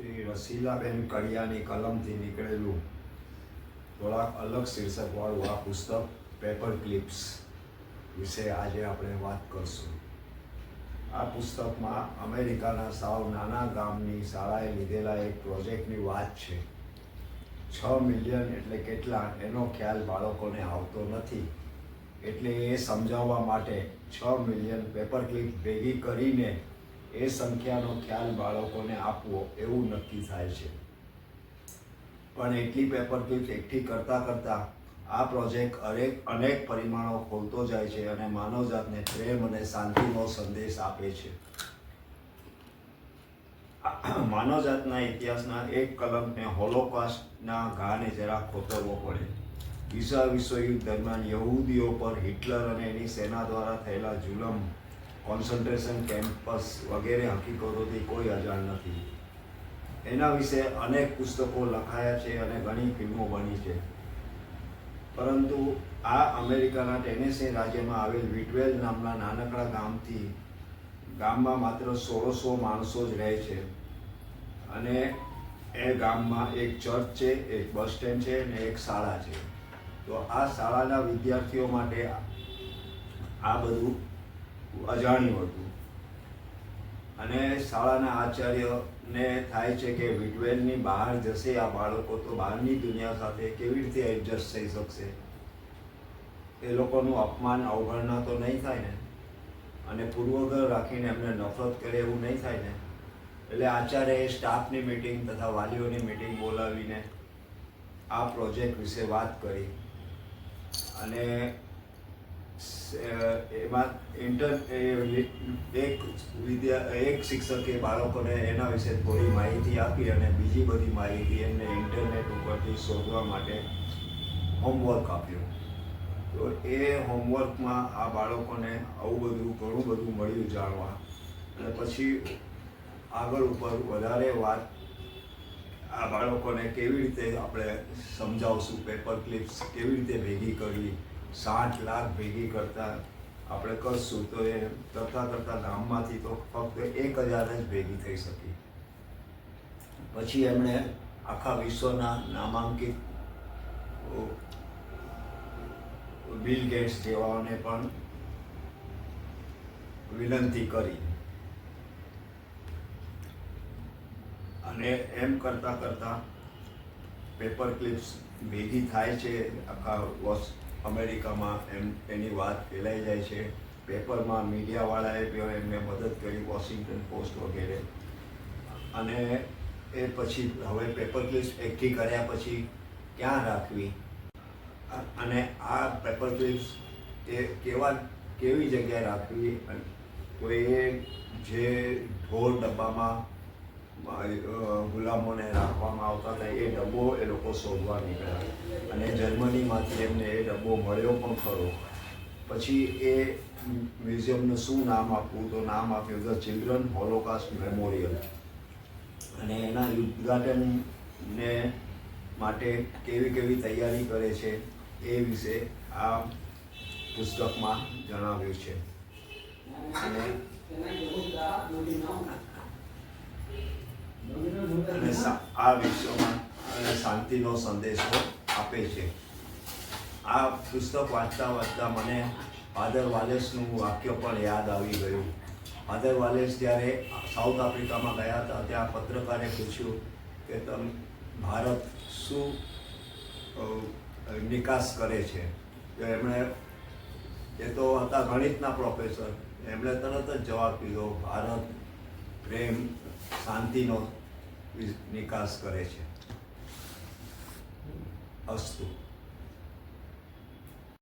શ્રી રસીલાબેન કડિયાની કલમથી નીકળેલું થોડાક અલગ શીર્ષકવાળું આ પુસ્તક પેપર ક્લિપ્સ વિશે આજે આપણે વાત કરશું. આ પુસ્તકમાં અમેરિકાના સાવ નાના ગામની શાળાએ લીધેલા એક પ્રોજેક્ટની વાત છે. છ મિલિયન એટલે કેટલા એનો ખ્યાલ બાળકોને આવતો નથી. એટલે એ સમજાવવા માટે છ મિલિયન પેપર ક્લિપ ભેગી કરીને એ સંખ્યાનો ખ્યાલ બાળકોને આપવો એવું નક્કી થાય છે. પણ એટલી પેપર એકઠી કરતાં કરતાં આ પ્રોજેક્ટ અનેક અનેક પરિમાણો ખોલતો જાય છે અને માનવજાતને પ્રેમ અને શાંતિનો સંદેશ આપે છે. માનવજાતના ઇતિહાસના એક કલમને હોલોકાસ્ટના ઘાને જરા ખોતરવો પડે. બીજા વિશ્વયુદ્ધ દરમિયાન યહૂદીઓ પર હિટલર અને એની સેના દ્વારા થયેલા જુલમ કોન્સન્ટ્રેશન કેમ્પસ વગેરે હકીકતોથી કોઈ અજાણ નથી. એના વિશે અનેક પુસ્તકો લખાયા છે અને ઘણી ફિલ્મો બની છે. પરંતુ આ અમેરિકાના ટેનેસી રાજ્યમાં આવેલ વિટવેલ નામના નાનકડા ગામથી ગામમાં માત્ર સોળસો માણસો જ રહે છે. અને એ ગામમાં એક ચર્ચ છે, એક બસ સ્ટેન્ડ છે અને એક શાળા છે. તો આ શાળાના વિદ્યાર્થીઓ માટે આ બધું અજાણ્યું હતું અને શાળાના આચાર્યને થાય છે કે વિટવેલની બહાર જશે, આ બાળકો તો બહારની દુનિયા સાથે કેવી રીતે એડજસ્ટ થઈ શકશે? એ લોકોનું અપમાન, અવગણના તો નહીં થાય ને. અને પૂર્વગ્રહ રાખીને એમને નફરત કરે એવું નહીં થાય ને. એટલે આચાર્યએ સ્ટાફની મિટિંગ તથા વાલીઓની મિટિંગ બોલાવીને આ પ્રોજેક્ટ વિશે વાત કરી. અને એમાં ઇન્ટર એક વિદ્યા, એક શિક્ષકે બાળકોને એના વિશે થોડી માહિતી આપી અને બીજી બધી માહિતી એમને ઇન્ટરનેટ ઉપરથી શોધવા માટે હોમવર્ક આપ્યું. તો એ હોમવર્કમાં આ બાળકોને આવું બધું ઘણું બધું મળ્યું જાણવા. અને પછી આગળ ઉપર વધારે વાત આ બાળકોને કેવી રીતે આપણે સમજાવશું પેપર ક્લિપ્સ કેવી રીતે ભેગી કરવી સાઠ લાખ ભેગી કરતા આપણે કરશું તો એ કરતાં કરતાં ગામમાંથી તો ફક્ત એક હજાર જ ભેગી થઈ શકી. પછી એમણે આખા વિશ્વના નામાંકિત બિલ ગેટ્સ જેવાઓને પણ વિનંતી કરી. અને એમ કરતાં કરતાં પેપર ક્લિપ્સ ભેગી થાય છે, આખા વોસ અમેરિકામાં એમ એની વાત ફેલાઈ જાય છે. પેપરમાં મીડિયાવાળાએ પણ એમને મદદ કરી, વોશિંગ્ટન પોસ્ટ વગેરે. અને એ પછી હવે પેપર ક્લિપ્સ એકઠી કર્યા પછી ક્યાં રાખવી? અને આ પેપર ક્લિપ્સ એ કેવા કેવી જગ્યાએ રાખવી? તો એ જે ઢોર ડબ્બામાં ગુલામોને રાખવામાં આવતા હતા. એ ડબ્બો એ લોકો શોધવા નીકળ્યા. અને જર્મનીમાંથી એમને એ ડબ્બો મળ્યો પણ ખરો. પછી એ મ્યુઝિયમનું શું નામ આપવું તો નામ આપ્યું ધ ચિલ્ડ્રન હોલોકાસ્ટ મેમોરિયલ અને એના ઉદ્ઘાટનને માટે કેવી કેવી તૈયારી કરે છે એ વિશે આ પુસ્તકમાં જણાવ્યું છે. અને અને આ વિશ્વમાં અને શાંતિનો સંદેશો આપે છે. આ પુસ્તક વાંચતા વાંચતા મને ફાધર વાલેસનું વાક્ય પણ યાદ આવી ગયું. ફાધર વાલેસ જ્યારે સાઉથ આફ્રિકામાં ગયા હતા, ત્યાં પત્રકારે પૂછ્યું કે તમ ભારત શું નિકાસ કરે છે? તો એમણે, એ તો હતા ગણિતના પ્રોફેસર એમણે તરત જ જવાબ દીધો, ભારત પ્રેમ, શાંતિનો નિકાસ કરે છે. અસ્તુ.